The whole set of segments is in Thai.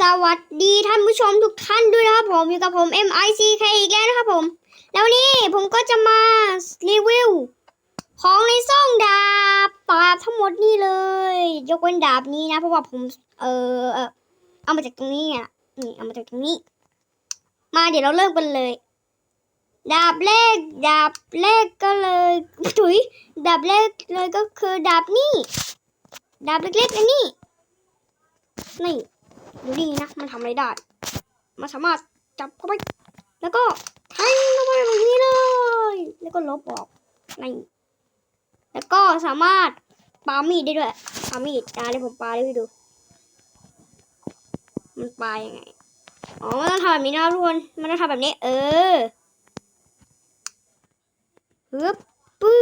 สวัสดีท่านผู้ชมทุกท่านด้วยนะครับผมอยู่กับผม MICK อีกแล้วนะครับผม แล้วนี้ผมก็จะมารีวิวของในซ่องดาบดาบทั้งหมดนี่เลย ยกเว้นดาบนี้นะ เพราะว่าผมเออเออเอามาจากตรงนี้อะนี่เอามาจากตรงนี้ มาเดี๋ยวเราเริ่มกันเลย ดาบแรกดาบแรกก็เลยถุยดาบแรกเลยก็คือดาบนี่ดาบเล็กๆอันนี้นี่ ดูนี่นะมันทำอะไรได้ มันสามารถจับเข้าไป แล้วก็แทงเข้าไปแบบนี้เลย แล้วก็ลบออกนี่แล้วก็สามารถปามีดได้ด้วยปามีดอ่าเดี๋ยวผมปาให้ดู มันปายังไง อ๋อมันต้องทำแบบนี้นะทุกคน มันต้องทำแบบนี้ เออฮึบปู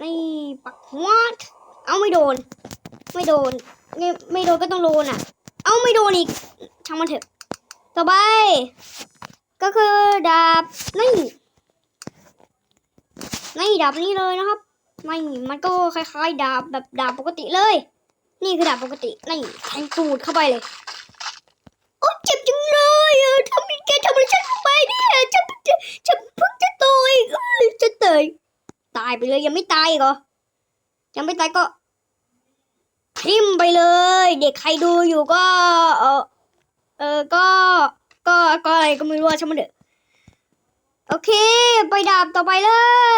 นี่ปักหัวเอาไม่โดน ไม่โดน นี่ไม่โดนก็ต้องโดนอะ เอ้าไม่โดนอีกช่างมันเถอะ ต่อไป ก็คือดาบนี่นี่ดาบนี้เลยนะครับนี่มันก็คล้ายๆ ดาบแบบดาบปกติเลย นี่คือดาบปกตินี่แทงตูดเข้าไปเลยโอ้เจ็บจังเลยอะทำไมแกทำอะไรฉันไมเนี่ยฉันจะฉันเพิ่งจะตายจะตายตายไปเลยยังไม่ตายกเหรอยังไม่ตายก็ ทิมไปเลย เด็กใครดูอยู่ก็ เออเออก็ ก็ก็อะไรก็ไม่รู้ช่างมันเถอะโอเค ไปดาบต่อไปเล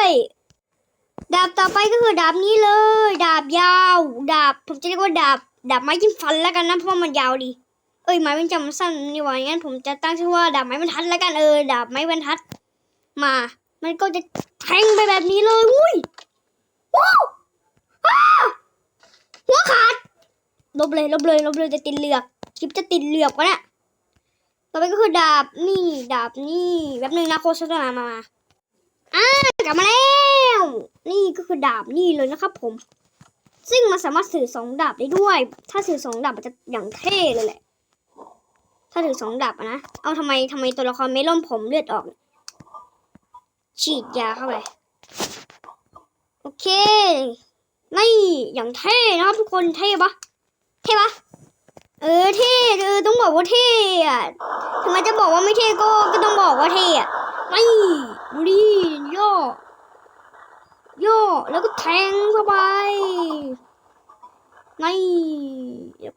ย ดาบต่อไปก็คือดาบนี้เลย ดาบยาว ดาบผมจะเรียกว่าดาบ ดาบไม้จิ้มฟันแล้วกันนะเพราะมันยาวดี เอ้ยไม้บรรจำสั้นนี่หว่างั้นผมจะตั้งชื่อว่าดาบไม้บรรทัดแล้วกันเออดาบไม้บรรทัด มา มันก็จะแทงไปแบบนี้เลยอุ้ยว้าวอ้า หัวขาดลบเลยลบเลยลบเลยจะติดเหลือกคลิปจะติดเหลือกวะเนี่ยต่อไปก็คือดาบนี่ดาบนี่แบบนึงนะโฆษณามามาอ่ากลับมาแล้วนี่ก็คือดาบนี่เลยนะครับผม ซึ่งมันสามารถสื่อสองดาบได้ด้วย ถ้าสื่อสองดาบมันจะอย่างเท่เลยแหละ ถ้าถือสองดาบนะเอาทำไมทำไมตัวละครไม่ล่มผมเลือดออก ฉีดยาเข้าไปโอเค นี่อย่างเท่นะครับทุกคนเท่ปะเท่ปะเออเท่เออต้องบอกว่าเท่อะทำไมจะบอกว่าไม่เท่ก็ก็ต้องบอกว่าเท่อะนี่ดูดิย่อย่อแล้วก็แทงเข้าไปนี่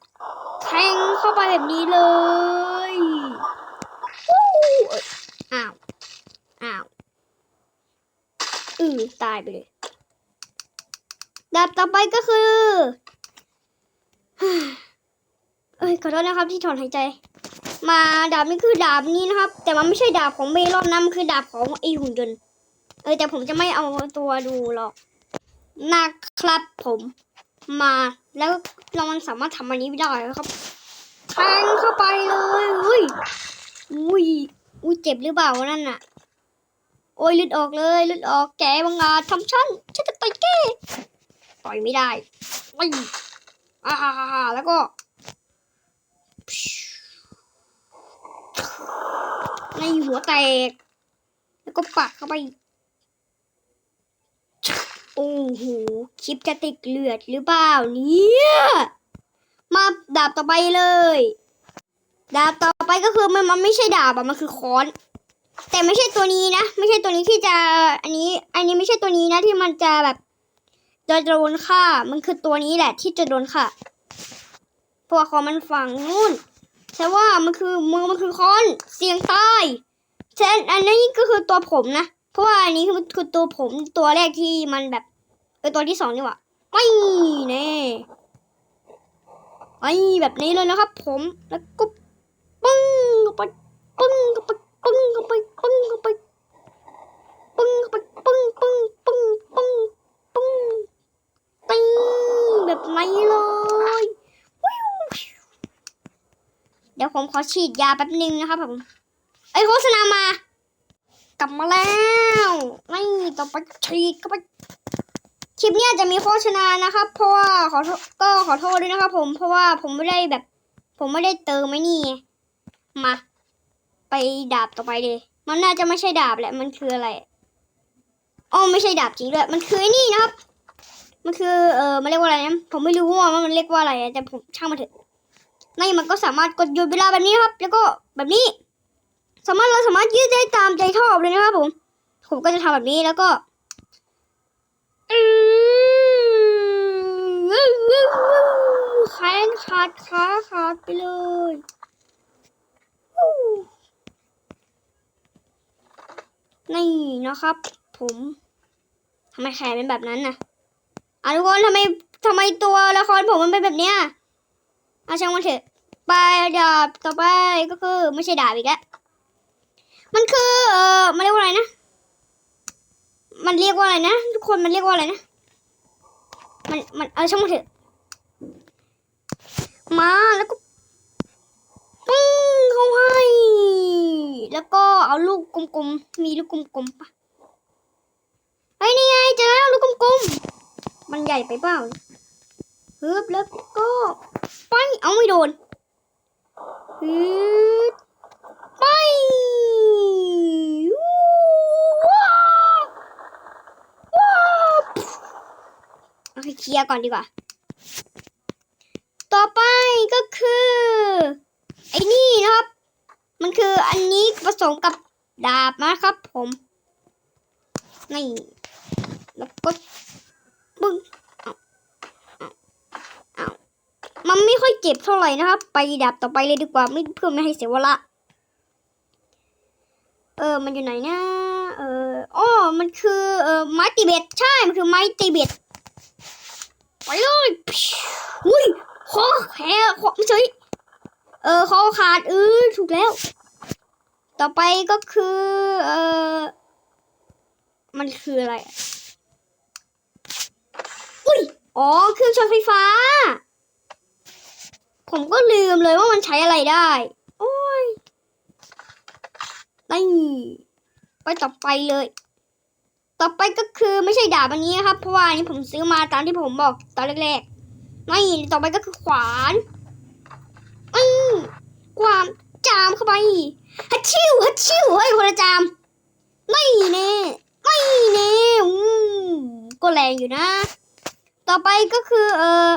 แทงเข้าไปแบบนี้เลยอ้ยอ้าวอ้าวอือตายไปเลย ดาบต่อไปก็คือเอ้ยขอโทษนะครับที่ถอนหายใจ มาดาบนี่คือดาบนี้นะครับ แต่มันไม่ใช่ดาบของเมลอนนะมันคือดาบของไอหุ่นยนต์เออแต่ผมจะไม่เอาตัวดูหรอกนะครับผมมาแล้วเรามันสามารถทำอันนี้ได้ครับแทงเข้าไปเลยอุ้ยอุ้ยอุ้ยเจ็บหรือเปล่านั่นน่ะ โอ้ยลือดออกเลยลือดออกแกบังอาจทำฉันฉันจะต่อยแก ต่อยไม่ได้ไม่อ่าฮ่าฮ่าฮ่าแล้วก็ในหัวแตก แล้วก็ปักเข้าไปโอ้โหคลิปจะติดเลือดหรือเปล่าเนี่ยมาดาบต่อไปเลย ดาบต่อไปก็คือมันมันไม่ใช่ดาบอะมันคือค้อน แต่ไม่ใช่ตัวนี้นะ ไม่ใช่ตัวนี้ที่จะ อันนี้ อันนี้ไม่ใช่ตัวนี้นะที่มันจะแบบ จะโดนฆ่า มันคือตัวนี้แหละ ที่จะโดนฆ่าเพราะว่าของมันฝังนู่นแต่ว่ามันคือมือมันคือค้อนเสียงใต้แทนอันนี้ก็คือตัวผมนะ เพราะว่าอันนี้คือคือตัวผมตัวแรกที่มันแบบเออตัวที่สองนี่หว่าไม่แน่ไอ้แบบนี้เลยนะครับ ผมแล้วก็ปึ้งเข้าไปปึ้งเข้าไปปึ้งเข้าไปปึ้งเข้าไปปึ้งเข้าไปปึ้งปึ้งปึ้งปึ้ง แบบนี้เลยเดี๋ยวผมขอฉีดยาแป๊บนึงนะครับผมไอโฆษณามา กลับมาแล้วนี่ต่อไปฉีดเข้าไปคลิปเนี้ยจะมีโฆษณานะครับ เพราะว่าขอโทษก็ขอโทษด้วยนะครับผมเพราะว่าผมไม่ได้แบบ ผมไม่ได้เติมไม่นี่มา ไปดาบต่อไปเลย มันน่าจะไม่ใช่ดาบแหละมันคืออะไรอ๋อไม่ใช่ดาบจริงด้วยมันคือไอ้นี่นะครับ มันคือเออมันเรียกว่าอะไรนะผมไม่รู้ว่ามันเรียกว่าอะไรแต่ผมช่างมันเถอะนี่มันก็สามารถกดหยุดเวลาแบบนี้ครับ แล้วก็แบบนี้ สามารถเราสามารถยืดได้ตามใจชอบเลยนะครับผม ผมก็จะทำแบบนี้แล้วก็แขนขาดขาขาดไปเลยนี่นะครับ ผมทำไมแขนเป็นแบบนั้นน่ะ อะทุกคนทำไมทำไมตัวละครผมมันเป็นแบบเนี้ยอาช่างมันเถอะ ไปดาบต่อไปก็คือไม่ใช่ดาบอีกแล้ว มันคือเออมันเรียกว่าอะไรนะ มันเรียกว่าอะไรนะ ทุกคนมันเรียกว่าอะไรนะ มันมันเออช่างมันเถอะ มาแล้วก็ปึ้งเขาให้ แล้วก็เอาลูกกลมๆ มีลูกกลมๆปะเฮ้นี่ไงเจอแล้วลูกกลมๆ มันใหญ่ไปเปล่าฮึบแล้วก็ไปเอาไม่โดนฮึบไปว้าวโอเคเคลียร์ก่อนดีกว่า ต่อไปก็คือ ไอ้นี่นะครับ มันคืออันนี้ผสมกับดาบนะครับผม นี่ แล้วก็ปึ้งเอาเอาเอามันไม่ค่อย เจ็บเท่าไหร่นะครับ ไปดาบต่อไปเลยดีกว่าไม่เพื่อไม่ให้เสียเวลาเออมันอยู่ไหนนะเอออ้อมันคือเออไม้ตีเบ็ดใช่มันคือไม้ตีเบ็ดไปเลยอุ้ยคอแขนคอไม่ใช่เออคอขาดเออถูกแล้ว ต่อไปก็คือเออมันคืออะไรอะอุ้ย อ๋อ เครื่องช็อตไฟฟ้า ผมก็ลืมเลยว่ามันใช้อะไรได้ โอ้ยนี่ไปต่อไปเลย ต่อไปก็คือไม่ใช่ดาบอันนี้นะครับ เพราะว่าอันนี้ผมซื้อมาตามที่ผมบอกตอนแรกๆไม่ต่อไปก็คือขวานอืมความจามเข้าไปฮัชชิวฮัชชิวเฮ้ยคนละจามไม่เน่ไม่เน่อืมก็แรงอยู่นะ ต่อไปก็คือเออ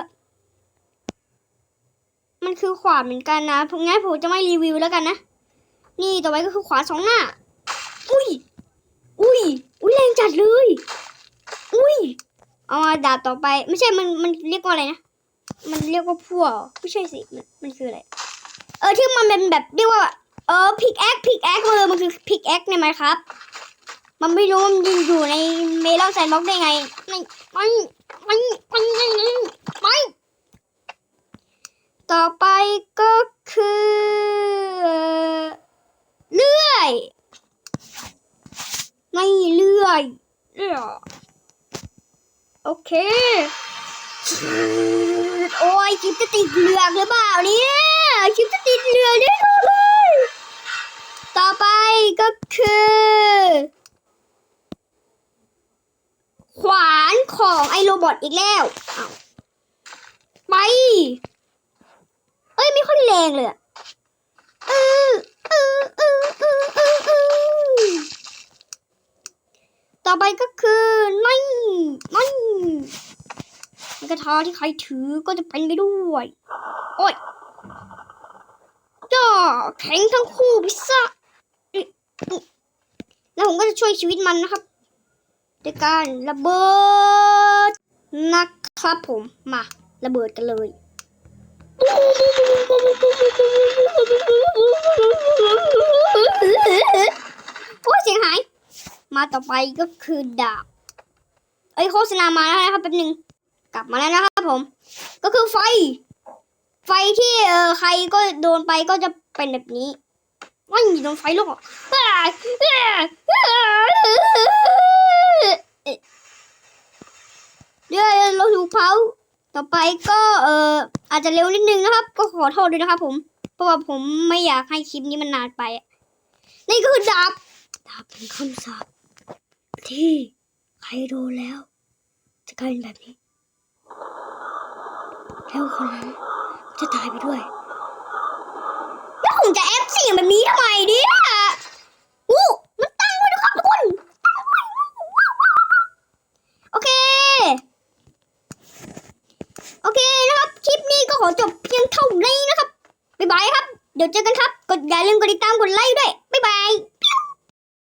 มันคือขวานเหมือนกันนะงั้นผมจะไม่รีวิวแล้วกันนะ นี่ต่อไปก็คือขวานสองหน้า อุ้ย อุ้ย อุ้ยแรงจัดเลย อุ้ย เอามาดาบต่อไป ไม่ใช่ มัน มันเรียกว่าอะไรนะ มันเรียกว่าพั่วไม่ใช่สิ มันมันคืออะไร เออ ที่มันเป็นแบบเรียกว่า เออพิกแอคพิกแอคเออมันคือพิกแอคเนี่ยไหมครับ มันไม่รู้มันอยู่ในเมลอนแซนบ็อกได้ไง ไม่ ไม่ ไม่ ไม่ ไม่ไม่ ต่อไปก็คือ เลื่อย ไม่เลื่อยเลื่อยโอเค โอ้ยคิปจะติดเหลือหรือเปล่าเนี่ยคิปจะติดเหลืองแน่นอนเลยต่อไปก็คือ ขวานของไอโรบอทอีกแล้ว ไป เอ้ยไม่ค่อยแรงเลยอะต่อไปก็คือนี่นี่นกระทาที่ใครถือก็จะเป็นไปด้วย โอ้ยจ้าแข็งทั้งคู่พิซซ่าแล้วผมก็จะช่วยชีวิตมันนะครับด้วยการระเบิดนะครับผมมาระเบิดกันเลย โอ้ยเสียงหาย มาต่อไปก็คือดาบเอ้ยโฆษณามาแล้วนะครับแป๊บนึงกลับมาแล้วนะครับผม ก็คือไฟ ไฟที่เออใครก็โดนไปก็จะเป็นแบบนี้ไม่โดนไฟลุกอะอ้าอ้าอ้าเดี๋ยวเราถูกเผา ต่อไปก็เอออาจจะเร็วนิดนึงนะครับ ก็ขอโทษด้วยนะครับผมเพราะว่าผมไม่อยากให้คลิปนี้มันนานไป นี่ก็คือดาบดาบเป็นคำสาปที่ใครโดนแล้ว จะกลายเป็นแบบนี้ แล้วคนนั้นจะตายไปด้วย แล้วผมจะแอปเสียงแบบนี้ทำไมเนี่ยอู้มันตั้งไว้นะครับทุกคนตั้งไว้โอเค โอเคนะครับ คลิปนี้ก็ขอจบเพียงเท่านี้นะครับายบายครับเดี๋ยวเจอกันครับ กดอย่าลืมกดติดตาม